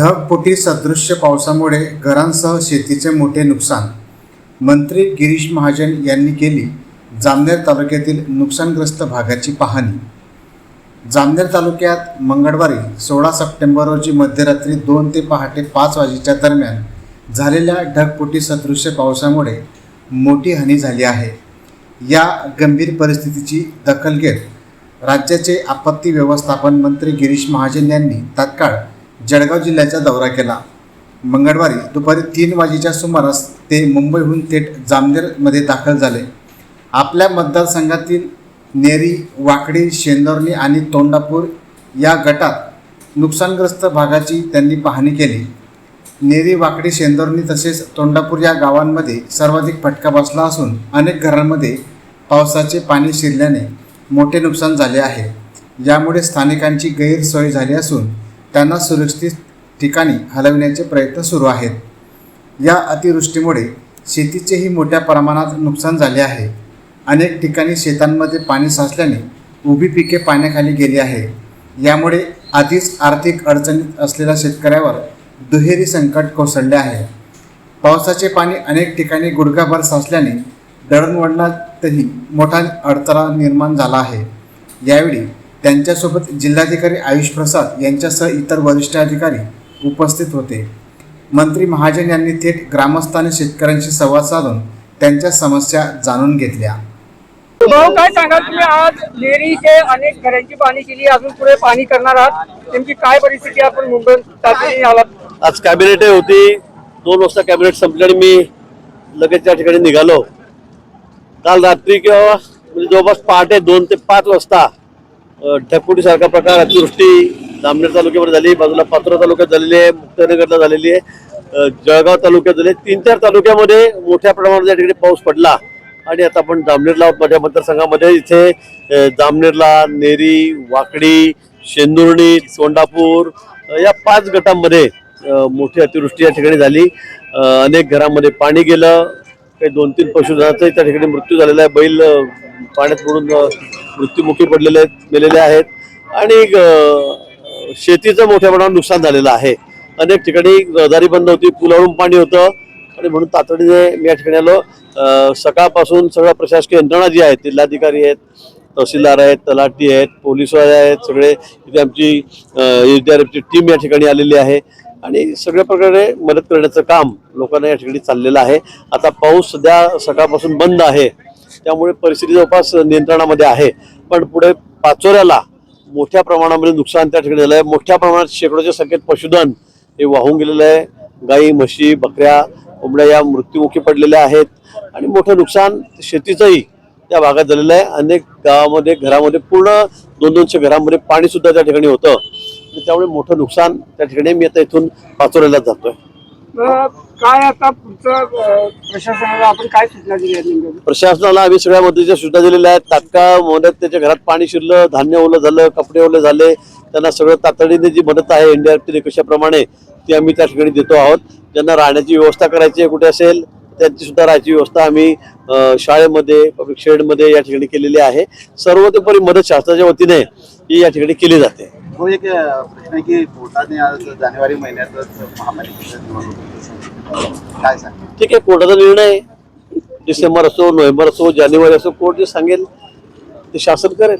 ढगपोटी सदृश्य पावसामुळे घरांसह शेतीचे मोठे नुकसान. मंत्री गिरीश महाजन यांनी केली जामनेर तालुक्यातील नुकसानग्रस्त भागाची पाहणी. जामनेर तालुक्यात मंगळवारी सोळा सप्टेंबर रोजी मध्यरात्री दोन ते पहाटे पाच वाजेच्या दरम्यान झालेल्या ढगपोटी सदृश्य पावसामुळे मोठी हानी झाली आहे. या गंभीर परिस्थितीची दखल घेत राज्याचे आपत्ती व्यवस्थापन मंत्री गिरीश महाजन यांनी तात्काळ जळगाव जिल्ह्याचा दौरा केला. मंगळवारी दुपारी तीन वाजेच्या सुमारास ते मुंबईहून थेट जामनेरमध्ये दाखल झाले. आपल्या मतदारसंघातील नेरी वाकडी शेंदोर्ली आणि तोंडापूर या गटात नुकसानग्रस्त भागाची त्यांनी पाहणी केली. नेरी वाकडी शेंदोर्णी तसेच तोंडापूर या गावांमध्ये सर्वाधिक फटका बसला असून अनेक घरांमध्ये पावसाचे पाणी शिरल्याने मोठे नुकसान झाले आहे. यामुळे स्थानिकांची गैरसोय झाली असून त्यांना सुरक्षित ठिकाणी हलविण्याचे प्रयत्न सुरू आहेत. या अतिवृष्टीमुळे शेतीचेही मोठ्या प्रमाणात नुकसान झाले आहे. अनेक ठिकाणी शेतांमध्ये पाणी साचल्याने उभी पिके पाण्याखाली गेली आहे. यामुळे आधीच आर्थिक अडचणीत असलेल्या शेतकऱ्यावर दुहेरी संकट कोसळले आहे. पावसाचे पाणी अनेक ठिकाणी गुडघाभर साचल्याने दळणवळणातही मोठा अडथळा निर्माण झाला आहे. यावेळी त्यांच्यासोबत जिल्हाधिकारी आयुष प्रसाद यांच्यासह इतर वरिष्ठ अधिकारी उपस्थित होते. मंत्री महाजन यांनी थेट ग्रामस्थ आणि शेतकऱ्यांशी संवाद साधून त्यांच्या समस्या जाणून घेतल्या. भाऊ काय सांगा तुम्ही? आज लेरीचे अनेक घरांची पाणी केली अजून पुढे पाणी करणार आहात. नेमकी काय परिस्थिती? आपण मुंबईत आलात. आज कॅबिनेट होती. दोन वाजता कॅबिनेट संपल्याने मी लगेच त्या ठिकाणी निघालो. काल रात्री किंवा म्हणजे जवळपास पहाटे दोन ते पाच वाजता ढगफुटी सारखा प्रकार अतिवृष्टी जामनेर तालुक्यामध्ये झाली बाजूला पात्रा तालुक्यात झालेली आहे मुक्तनगरला झालेली आहे जळगाव तालुक्यात झाली तीन चार तालुक्यामध्ये मोठ्या प्रमाणात या ठिकाणी पाऊस पडला. आणि आता आपण जामनेरला आहोत माझ्या मतदारसंघामध्ये. इथे जामनेरला नेरी वाकडी शेंदुर्णी सोंडापूर या पाच गटांमध्ये मोठी अतिवृष्टी या ठिकाणी झाली. अनेक घरामध्ये पाणी गेलं काही दोन तीन पशुधनाचाही त्या ठिकाणी मृत्यू झालेला आहे. बैल पाण्यात बुडून मृत्यूमुखी मृत्युमुखी पडलेले आहेत मेलेले आहेत. आणि शेतीचं मोठ्या प्रमाणात नुकसान झालेलं आहे. अनेक ठिकाणी रहदारी बंद होती पुलावरून पाणी होतं. आणि म्हणून तातडीने मी या ठिकाणी आलो. सकाळपासून सगळ्या प्रशासकीय यंत्रणा जी आहेत जिल्हाधिकारी आहेत तहसीलदार आहेत तलाठी आहेत पोलीसवाले आहेत सगळे इथे आमची एच डी आर एफची टीम या ठिकाणी आलेली आहे. आणि सगळ्या प्रकारे मदत करण्याचं काम लोकांना या ठिकाणी चाललेलं आहे. आता पाऊस सध्या सकाळपासून बंद आहे. त्यामुळे परिस्थिती जवळपास नियंत्रणामध्ये आहे. पण पुढे पाचोऱ्याला मोठ्या प्रमाणामध्ये नुकसान त्या ठिकाणी झालं आहे मोठ्या प्रमाणात शेकडोच्या संख्येत पशुधन हे वाहून गेलेलं आहे. गाई म्हशी बकऱ्या कोंबड्या या मृत्युमुखी पडलेल्या आहेत. आणि मोठं नुकसान शेतीचंही त्या भागात झालेलं आहे. अनेक गावामध्ये घरामध्ये पूर्ण दोन दोनशे घरामध्ये पाणीसुद्धा त्या ठिकाणी होतं. त्यामुळे मोठं नुकसान त्या ठिकाणी मी आता इथून पाचोऱ्याला जातोय. काय आता पुढचं प्रशासनाला आपण काय सूचना दिली आहेत नेमक्या? प्रशासनाला आम्ही सगळ्या मदतीच्या सूचना दिलेल्या आहेत. तात्काळ मदत त्याच्या घरात पाणी शिरलं धान्य ओलं झालं कपडे ओले झाले. त्यांना सगळं तातडीने जी मदत आहे एनडीआरएफच्या निकषाप्रमाणे ती आम्ही त्या ठिकाणी देतो आहोत. ज्यांना राहण्याची व्यवस्था करायची आहे कुठे असेल त्यांची सुद्धा राहायची व्यवस्था आम्ही शाळेमध्ये पब्लिक शेडमध्ये या ठिकाणी केलेली आहे. सर्वतोपरी मदत शासनाच्या वतीने ही या ठिकाणी केली जाते. तो एक अ, प्रश्न आहे की कोर्टाने आज जानेवारी महिन्यातच महापालिकेच्या निवडणूक काय सांग ठीक आहे कोर्टाचा निर्णय. डिसेंबर असो नोव्हेंबर असो जानेवारी असो कोर्ट जे सांगेल ते शासन करेल.